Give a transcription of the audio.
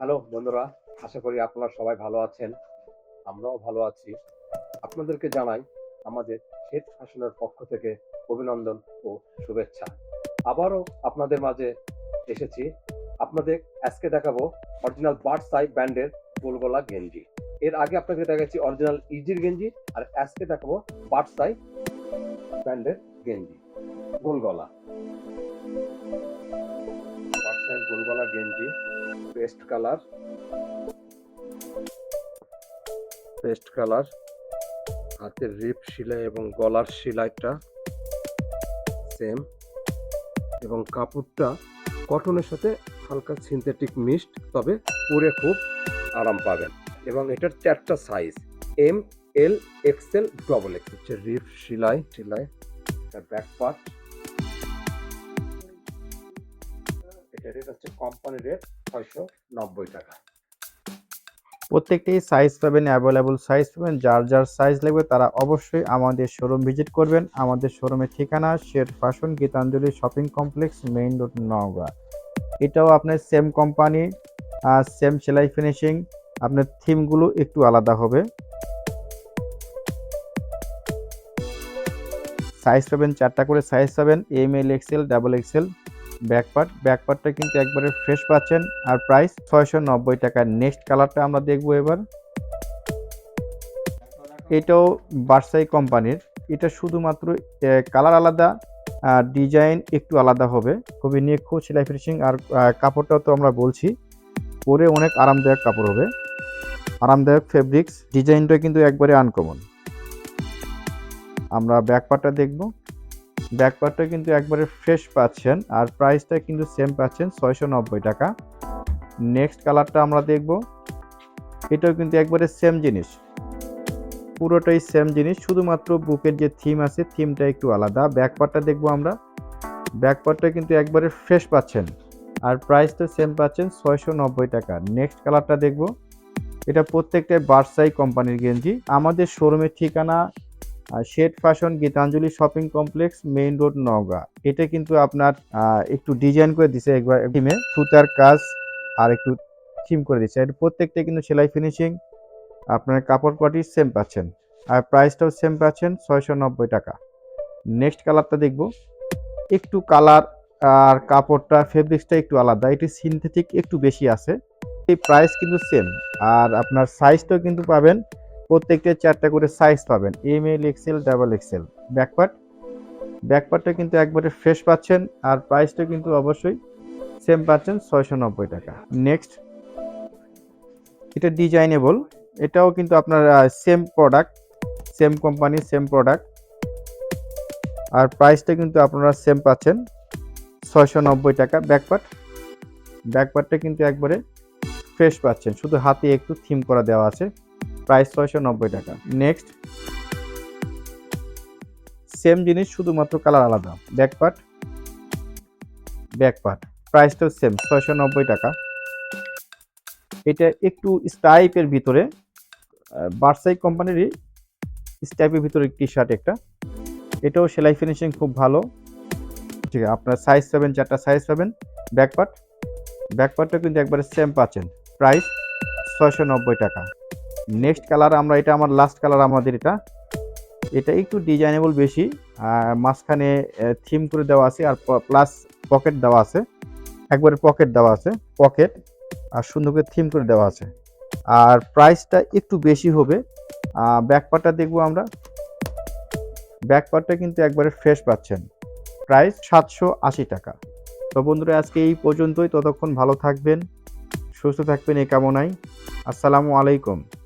Hello বন্ধুরা, আশা করি আপনারা সবাই ভালো আছেন। আমরাও ভালো আছি। আপনাদেরকে জানাই আমাদের শেঠ ফ্যাশনের পক্ষ থেকে অভিনন্দন ও শুভেচ্ছা। আবারও আপনাদের মাঝে এসেছি। আপনাদের আজকে দেখাবো অরিজিনাল বার্ড সাই ব্র্যান্ডের গোলগলা গেঞ্জি। এর আগে আপনাকে দেখাচ্ছি অরিজিনাল ইজির গেঞ্জি আর আজকে দেখাবো বার্ড সাই ব্র্যান্ডের গেঞ্জি গোলগলা গোলগলা গেঞ্জি, পেস্ট কালার পেস্ট কালার, হাতের রিপ সেলাই এবং গলার সেলাইটা সেম এবং কাপড়টা কটনের সাথে হালকা সিনথেটিক মিক্সড তবে পরে খুব আরাম পাবেন। এবং এটার চারটা size M L XL double X হচ্ছে রিপ সেলাই সেলাই এটা ব্যাক পার্ট এটা হচ্ছে কোম্পানি রেট ছয়শো নব্বই টাকা। প্রত্যেকটি সাইজ পাবেন অ্যাভেলেবল সাইজ পাবেন, যার যার সাইজ লাগবে তারা অবশ্যই আমাদের শোরুম ভিজিট করবেন। আমাদের শোরুমের ঠিকানা Sher fashion Gitanjali shopping complex main road Naogaon. এটাও আপনার সেম কোম্পানি সেম সেলাই ফিনিশিং আপনার থিমগুলো একটু আলাদা হবে। সাইজ পাবেন, চারটা করে সাইজ পাবেন M L XL double XL back part. ব্যাকপার্টটা কিন্তু একবারে ফ্রেশ পাচ্ছেন। আর প্রাইস ছয়শো নব্বই টাকা নেক্সট কালারটা আমরা দেখব এবার। এটাও বার্সাই কোম্পানির এটা শুধুমাত্র কালার আলাদা ডিজাইন একটু আলাদা হবে। খুবই নিখুঁত সেলাই ফিনিশিং আর কাপড়টাও তো আমরা বলছি। পরে অনেক আরামদায়ক কাপড় হবে। আরামদায়ক ফেব্রিক্স ডিজাইনটা কিন্তু একবারে আনকমন আমরা ব্যাকপার্টটা দেখব। ব্যাকপার্টটা কিন্তু একবারে ফ্রেশ পাচ্ছেন আর প্রাইসটা কিন্তু সেম পাচ্ছেন ছয়শো নব্বই টাকা। নেক্সট কালারটা আমরা দেখব। এটাও কিন্তু একবারে সেম জিনিস। পুরোটাই সেম জিনিস, শুধুমাত্র বুকের যে থিম আছে থিমটা একটু আলাদা। ব্যাকপার্টটা দেখব আমরা। ব্যাকপার্টটা কিন্তু একবারে ফ্রেশ পাচ্ছেন আর প্রাইসটা সেম পাচ্ছেন ছয়শো নব্বই টাকা। নেক্সট কালারটা দেখব। এটা প্রত্যেকটাই বার্সাই কোম্পানির গেঞ্জি। আমাদের শোরুমের ঠিকানা shade fashion Gitanjali shopping complex main road Naogaon. এটা কিন্তু আপনার একটু ডিজাইন করে দিছে একবার থিমে সুতার কাজ আর একটু থিম করে দিচ্ছে এটা প্রত্যেকটা কিন্তু সেলাই ফিনিশিং আপনার কাপড় কোয়ালিটি সেম পাচ্ছেন। আর প্রাইসটাও সেম পাচ্ছেন ছয়শো নব্বই টাকা নেক্সট কালারটা দেখব। একটু কালার আর কাপড়টা ফেব্রিক্সটা একটু আলাদা। এটি সিনথেটিক একটু বেশি আছে। এই প্রাইস কিন্তু সেম আর আপনার সাইজটাও কিন্তু পাবেন প্রত্যেকটা চারটা করে সাইজ পাবেন M L XL double XL back part ব্যাকপার্টটা কিন্তু একবারে ফ্রেশ পাচ্ছেন আর প্রাইসটা কিন্তু অবশ্যই সেম পাচ্ছেন ছয়শো নব্বই টাকা। নেক্সট এটা ডিজাইনেবল এটাও কিন্তু আপনার same product same company same product আর প্রাইসটা কিন্তু আপনারা সেম পাচ্ছেন ছয়শো নব্বই টাকা। ব্যাকপার্ট ব্যাকপার্টটা কিন্তু একবারে ফ্রেশ পাচ্ছেন, শুধু হাতে একটু থিম করা দেওয়া আছে। প্রাইস ছয়শো নব্বই টাকা। নেক্সট সেম জিনিস, শুধুমাত্র কালার আলাদা। ব্যাকপার্ট ব্যাকপার্ট প্রাইসটাও সেম ছয়শো নব্বই টাকা। এটা একটু স্টাইপের ভিতরে বার্সাই কোম্পানিরই স্টাইপের ভিতরে টি শার্ট একটা। এটাও সেলাই ফিনিশিং খুব ভালো। ঠিক আছে, আপনার সাইজ পাবেন চারটা সাইজ পাবেন। ব্যাকপার্ট ব্যাকপার্টটা কিন্তু একবারে সেম পাচ্ছেন। প্রাইস ছয়শো নব্বই টাকা। নেক্সট কালার আমরা, এটা আমার লাস্ট কালার আমাদের এটা। এটা একটু ডিজাইনেবল বেশি মাঝখানে থিম করে দেওয়া আছে, আর প্লাস পকেট দেওয়া আছে। একবারে পকেট দেওয়া আছে পকেট আর সুন্দর করে থিম করে দেওয়া আছে। আর প্রাইসটা একটু বেশি হবে ব্যাকপার্টটা দেখব আমরা। ব্যাকপার্টটা কিন্তু একবারে ফ্রেশ পাচ্ছেন। প্রাইস সাতশো আশি টাকা। তো বন্ধুরা, আজকে এই পর্যন্তই। ততক্ষণ ভালো থাকবেন, সুস্থ থাকবেন এই কামনায়। আসসালামু আলাইকুম।